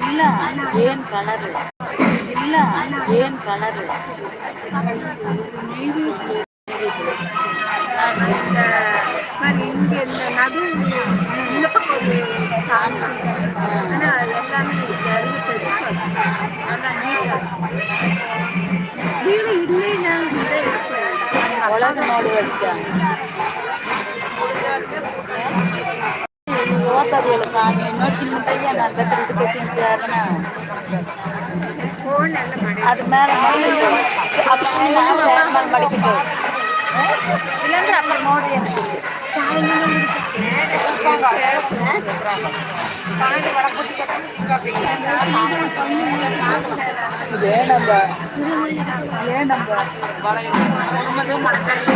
ಇಲ್ಲ ಏನ್ ಕಲರ್ ಇಲ್ಲ ಏನ್ ಕಲರ್ மாதிரி இங்கே இந்த நடு இந்த பக்கம் ஒரு சாமி ஆனால் எல்லாமே ஜருகு பெருசு அதான் நீட்டாக சீலை இல்லைன்னா கூட ಒಳಗೆ ನೋಡುವ ಮಾತಾಡಿಯಲ್ಲ ಸ್ವಾಮಿ ನೋಡ್ತೀನಿ ಮುಟ್ಟಯ್ಯ ನಾನು ಬೇಕಾದ್ರೆ ಇದಕ್ಕೆ ಚಾರಣ ಅದು ಮೇಲೆ ಚೇರ್ಮನ್ ಮಡಿಕೊಂಡು ಇಲ್ಲಾಂದ್ರೆ ಅಪ್ಪ ನೋಡಿ ಏನಂಬ ಏನಂಬ ಮಡಕಲ್ಲ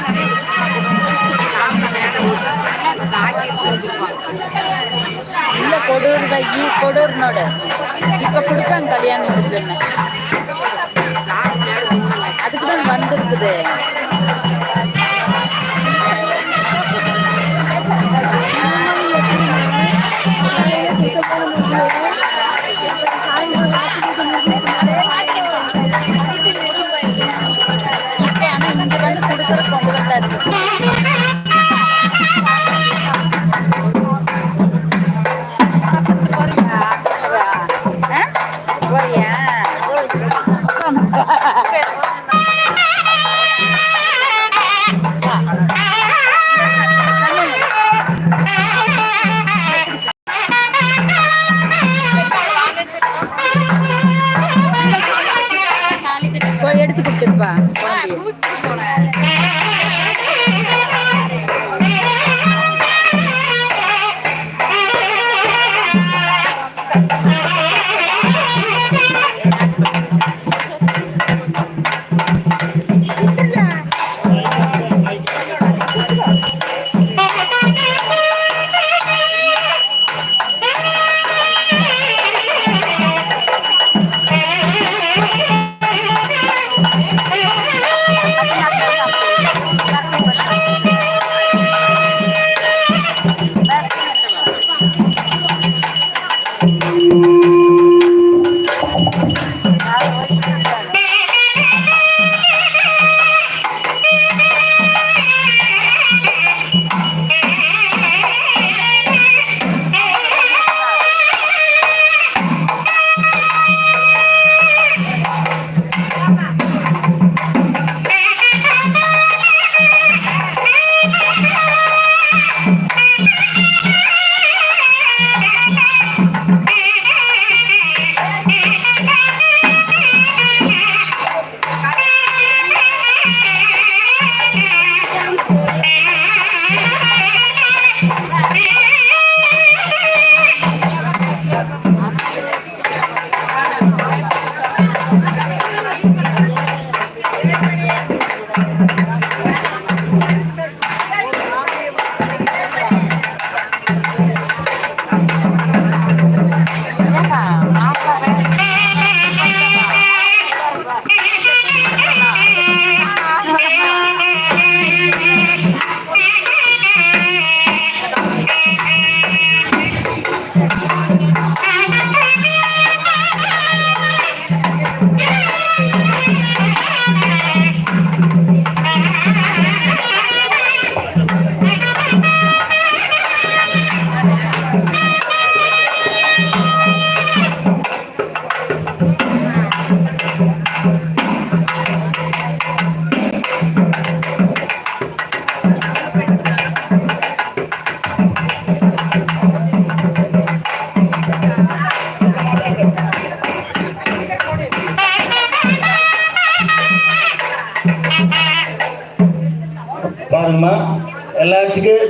இல்ல கொடூர் ஈ கொடூர் இப்போ இப்ப கொடுப்பாங்க கல்யாணம் முடிஞ்சோன்னு அதுக்கு தான் வந்திருக்குது. போய்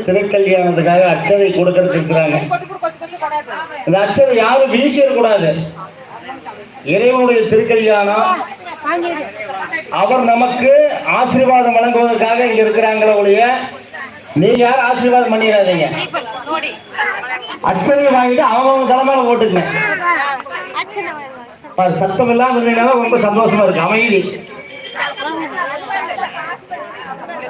திருக்கல்யாணத்துக்காக அச்சதை கொடுக்கறதுக்கு இருக்கிறாங்க. இந்த அச்சதை யாரும் வீசிடக்கூடாது. இறைவனுடைய திருக்கல்யாணம். அவர் நமக்கு ஆசீர்வாதம் வழங்குவதற்காக இங்க இருக்கிறாங்களே ஒழிய நீங்க யாரும் ஆசீர்வாதம் பண்ணிடாதீங்க. அச்சதை வாங்கிட்டு அவங்க தலைமையில போட்டுங்க பாரு, சத்தம் இல்லாம இருந்தீங்கன்னா ரொம்ப சந்தோஷமா இருக்கு. அமைதி.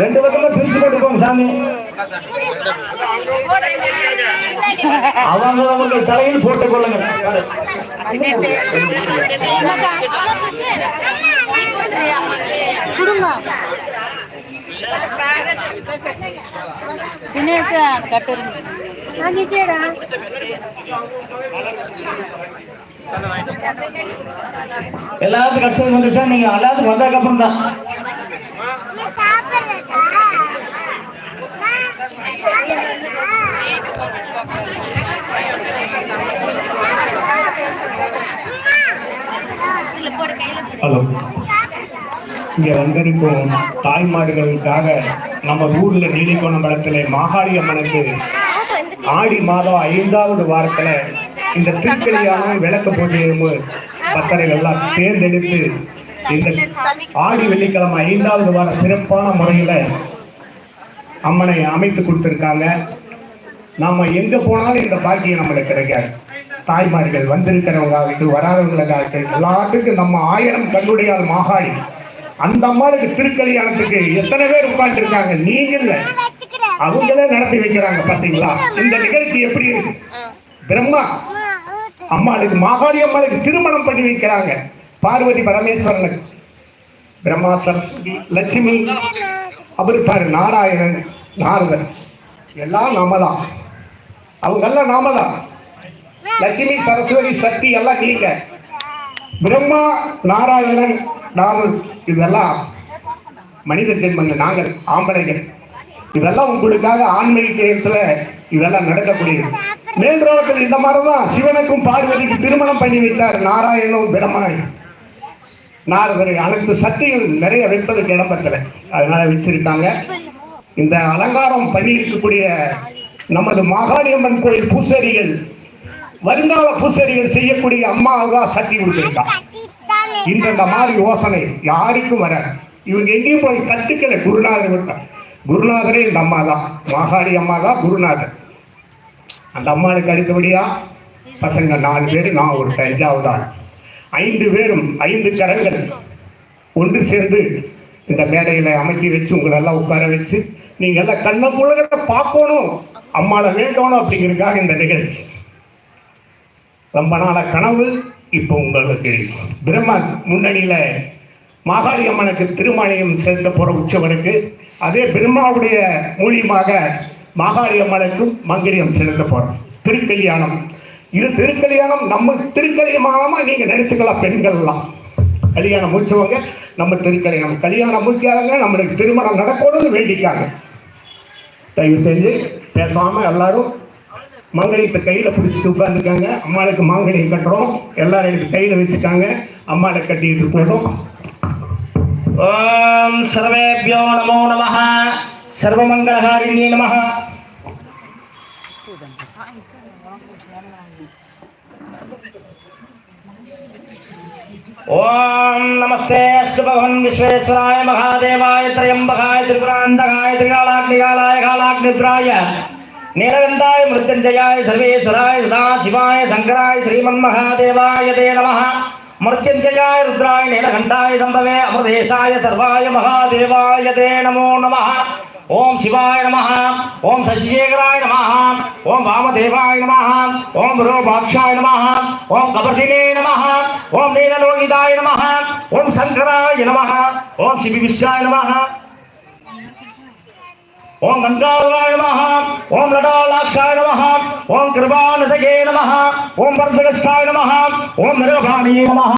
ரெண்டு பக்கமா பிரிச்சு போட்டு போங்க சாமி. அவங்க அவங்க தலையில் போட்டுக் கொள்ளுங்க தினேஷ் அந்த கட்டு எல்லாத்துக்கும் கஷ்டம் வந்துச்சா நீங்க எல்லாத்துக்கும் வந்ததுக்கு அப்புறம் தான் ஹலோ. இங்கே வந்திருக்கும் தாய்மார்களுக்காக நம்ம ஊர்ல நீலிக்கோணம் படத்துல மாகாளி அம்மனுக்கு ஆடி மாதம் ஐந்தாவது வாரத்துல இந்த திருக்கல்யாணம் விளக்கு பூஜையும் பக்தர்கள் எல்லாம் தேர்ந்தெடுத்து இந்த ஆடி வெள்ளிக்கிழமை ஐந்தாவது வார சிறப்பான முறையில அம்மனை அமைத்து கொடுத்துருக்காங்க. நாம எங்க போனாலும் இந்த பாக்கியம் நம்மளுக்கு கிடைக்காது. தாய்மார்கள் வந்திருக்கிறவங்களாகட்டும் வராதவங்களுக்காகட்டும் எல்லாத்துக்கும் நம்ம ஆயிரம் கண்ணுடையால் மாகாய். அந்த அம்மாவுக்கு திருக்கல்யாணத்துக்கு எத்தனை பேர் உட்கார்ந்து இருக்காங்க நீங்க அவங்களே நடத்தி வைக்கிறாங்க பாத்தீங்களா? இந்த நிகழ்ச்சி எப்படி இருக்கு? பிரம்மா அம்மாளுக்கு மாகாளி அம்மாளுக்கு திருமணம் பண்ணி வைக்கிறாங்க. பார்வதி பரமேஸ்வரனுக்கு. பிரம்மா சரஸ்வதி லட்சுமி அவர் பாரு நாராயணன் நாரதன். எல்லாம் நாம தான் அவங்கெல்லாம் நாம தான் லட்சுமி சரஸ்வதி சக்தி எல்லாம் நீங்க. பிரம்மா நாராயணன் நாம இதெல்லாம் மனித ஜென்மங்கள் நாங்கள் ஆம்பளைகள். இதெல்லாம் உங்களுக்காக ஆன்மீக இதெல்லாம் நடக்கக்கூடியது. மேல்ரோட்டில் இந்த மாதிரி தான் சிவனுக்கும் பார்வதிக்கு திருமணம் பண்ணி வைத்தார் நாராயணனும் பிரம்மா நாரதரை அனைத்து சக்திகள் நிறைய வைப்பதற்கு இடம்பெற்றல அதனால வச்சிருக்காங்க. இந்த அலங்காரம் பண்ணி இருக்கக்கூடிய நமது மாகாளியம்மன் கோயில் பூசரிகள் வருங்கால பூசரிகள் செய்யக்கூடிய அம்மாவுக்கு சக்தி கொடுத்திருக்காங்க இந்த மாதிரி யோசனை? யாருக்கும் வர இவங்க எங்கேயும் போய் கத்துக்கல குருநாதர் குருநாதரே இந்த அம்மா தான் மாகாளி அம்மா தான் குருநாதர். அந்த அம்மாளுக்கு அடுத்தபடியா? பசங்க நாலு பேர் நான் ஒரு அஞ்சாவது ஐந்து பேரும் ஐந்து கரங்கள் ஒன்று சேர்ந்து இந்த மேடையில அமைச்சி வச்சு உங்களெல்லாம் உட்கார வச்சு நீங்க எல்லாம் கண்ண புலகத்தை பார்க்கணும். அம்மாவை வேண்டணும் அப்படிங்கிறதுக்காக இந்த நிகழ்ச்சி. ரொம்ப நாள கனவு இப்போ உங்களுக்கு பிரம்ம முன்னணியில மாகாளி அம்மனுக்கு திருமணியம் செலுத்த போற உற்சவருக்கு அதே பிரம்மாவுடைய மூலியமாக மாகாளி அம்மனுக்கும் மங்கரியம் செலுத்த போறோம். திருக்கல்யாணம். இது திருக்கல்யாணம் நம்ம திருக்கல்யாணமா நீங்க நினைச்சுக்கலாம் பெண்கள் எல்லாம் கல்யாணம் முடிச்சவங்க நம்ம திருக்கல்யாணம். கல்யாணம் முடிக்காதவங்க நம்மளுக்கு திருமணம் நடக்கணும்னு வேண்டிக்காங்க. தயவு செஞ்சு பேசாம எல்லாரும் மங்கலியத்தை கையில பிடிச்சிட்டு உட்காந்துருக்காங்க அம்மாளுக்கு மாங்கலியம் கட்டுறோம். எல்லாரும் எனக்கு கையில வச்சுக்காங்க. அம்மாளை கட்டிட்டு போதும். ஓம் சர்வேபியோ நமோ நமஹா. सर्वमङ्गलहारिण्ये नमः। ओम नमस्ते भगवान विश्वेश्वराय, महादेवाय त्रयंबकाय त्रिपुरांधकाय त्रिकालाग्निकालाय, कालाग्निद्राय नीलगंधाय मृत्युंजयाय सर्वेश्वराय, सदाशिवाय शंकराय श्रीमन्महादेवाय, ते नमः। मृत्युंजयाय रुद्राय नीलगंधाय संभवे अमृतेशाय, सर्वाय, महादेवाय, ते नमो नमः। ஓம் சிவாய நமः ஓம் சசிசேகராய நமः ஓம் வாமதேவாய நமः ஓம் விரோபாட்சாய நமः ஓம் கபர்தினே நமः ஓம் நீலலோகிதாய நமः ஓம் சங்கராய நமः ஓம் சிவி விஸ்வாய நமः ஓம் கங்காதராய நமः ஓம் லடாலாட்சாய நமः ஓம் கிருபாநிதயே நமः ஓம் வர்தகஸ்தாய நமः ஓம் நிரபாணியே நமः